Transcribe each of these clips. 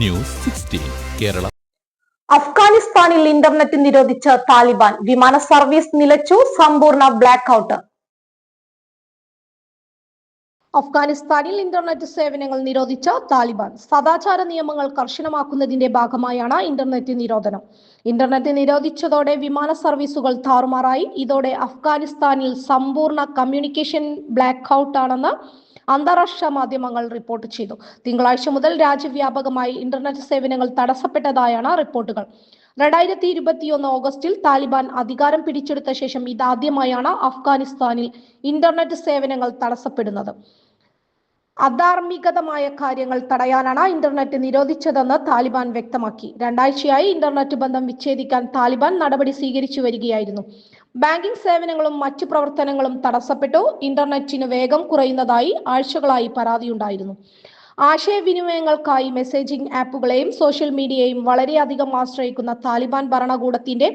News Kerala. അഫ്ഗാനിസ്ഥാനിൽ internet നിരോധിച്ച താലിബാൻ വിമാന സർവീസ് നിലച്ചു സമ്പൂർണ ബ്ലാക്ക് ഔട്ട്. അഫ്ഗാനിസ്ഥാനിൽ ഇന്റർനെറ്റ് സേവനങ്ങൾ നിരോധിച്ച താലിബാൻ. സദാചാര നിയമങ്ങൾ കർശനമാക്കുന്നതിന്റെ ഭാഗമായാണ് ഇന്റർനെറ്റ് നിരോധനം. ഇന്റർനെറ്റ് നിരോധിച്ചതോടെ വിമാന സർവീസുകൾ താറുമാറായി. ഇതോടെ അഫ്ഗാനിസ്ഥാനിൽ സമ്പൂർണ കമ്മ്യൂണിക്കേഷൻ ബ്ലാക്ക് ഔട്ട് ആണെന്ന് അന്താരാഷ്ട്ര മാധ്യമങ്ങൾ റിപ്പോർട്ട് ചെയ്തു. തിങ്കളാഴ്ച മുതൽ രാജ്യവ്യാപകമായി ഇന്റർനെറ്റ് സേവനങ്ങൾ തടസ്സപ്പെട്ടതായാണ് റിപ്പോർട്ടുകൾ. രണ്ടായിരത്തി ഇരുപത്തിയൊന്ന് ഓഗസ്റ്റിൽ താലിബാൻ അധികാരം പിടിച്ചെടുത്ത ശേഷം ഇതാദ്യമായാണ് അഫ്ഗാനിസ്ഥാനിൽ ഇന്റർനെറ്റ് സേവനങ്ങൾ തടസ്സപ്പെടുന്നത്. അധാർമികതമായ കാര്യങ്ങൾ തടയാനാണ് ഇന്റർനെറ്റ് നിരോധിച്ചതെന്ന് താലിബാൻ വ്യക്തമാക്കി. രണ്ടാഴ്ചയായി ഇന്റർനെറ്റ് ബന്ധം വിച്ഛേദിക്കാൻ താലിബാൻ നടപടി സ്വീകരിച്ചു വരികയായിരുന്നു. ബാങ്കിംഗ് സേവനങ്ങളും മറ്റു പ്രവർത്തനങ്ങളും തടസ്സപ്പെട്ടു. ഇന്റർനെറ്റിന് വേഗം കുറയുന്നതായി ആഴ്ചകളായി പരാതിയുണ്ടായിരുന്നു. ആശയവിനിമയങ്ങൾക്കായി മെസ്സേജിംഗ് ആപ്പുകളെയും സോഷ്യൽ മീഡിയയെയും വളരെയധികം ആശ്രയിക്കുന്ന താലിബാൻ ഭരണകൂടത്തിന്റെ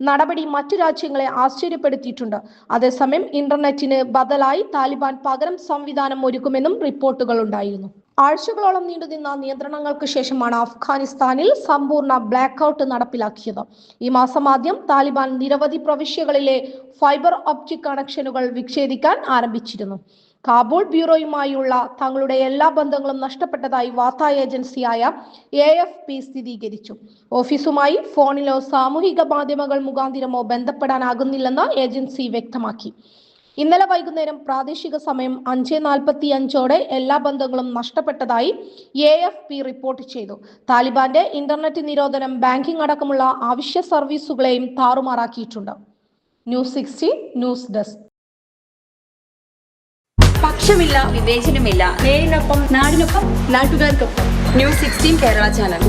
നടപടി മറ്റു രാജ്യങ്ങളെ ആശ്ചര്യപ്പെടുത്തിയിട്ടുണ്ട്. അതേസമയം ഇന്റർനെറ്റിന് ബദലായി താലിബാൻ പകരം സംവിധാനം ഒരുക്കുമെന്നും റിപ്പോർട്ടുകൾ ഉണ്ടായിരുന്നു. ആഴ്ചകളോളം നീണ്ടുനിന്ന നിയന്ത്രണങ്ങൾക്ക് ശേഷമാണ് അഫ്ഗാനിസ്ഥാനിൽ സമ്പൂർണ ബ്ലാക്ക് ഔട്ട് നടപ്പിലാക്കിയത്. ഈ മാസം ആദ്യം താലിബാൻ നിരവധി പ്രവിശ്യകളിലെ ഫൈബർ ഒപ്റ്റിക് കണക്ഷനുകൾ വിച്ഛേദിക്കാൻ ആരംഭിച്ചിരുന്നു. കാബൂൾ ബ്യൂറോയുമായുള്ള തങ്ങളുടെ എല്ലാ ബന്ധങ്ങളും നഷ്ടപ്പെട്ടതായി വാർത്താ ഏജൻസിയായ എ എഫ് പി സ്ഥിരീകരിച്ചു. ഓഫീസുമായി ഫോണിലോ സാമൂഹിക മാധ്യമങ്ങൾ മുഖാന്തിരമോ ബന്ധപ്പെടാനാകുന്നില്ലെന്ന് ഏജൻസി വ്യക്തമാക്കി. ഇന്നലെ വൈകുന്നേരം പ്രാദേശിക സമയം അഞ്ച് നാൽപ്പത്തി അഞ്ചോടെ എല്ലാ ബന്ധങ്ങളും നഷ്ടപ്പെട്ടതായി എ എഫ് പി റിപ്പോർട്ട് ചെയ്തു. താലിബാന്റെ ഇന്റർനെറ്റ് നിരോധനം ബാങ്കിംഗ് അടക്കമുള്ള ആവശ്യ സർവീസുകളെയും താറുമാറാക്കിയിട്ടുണ്ട്. News sixty news desk. പക്ഷമില്ല വിവേചനമില്ല. നേരിനൊപ്പം നാടിനൊപ്പം നാട്ടുകാർക്കൊപ്പം. News sixteen Kerala channel.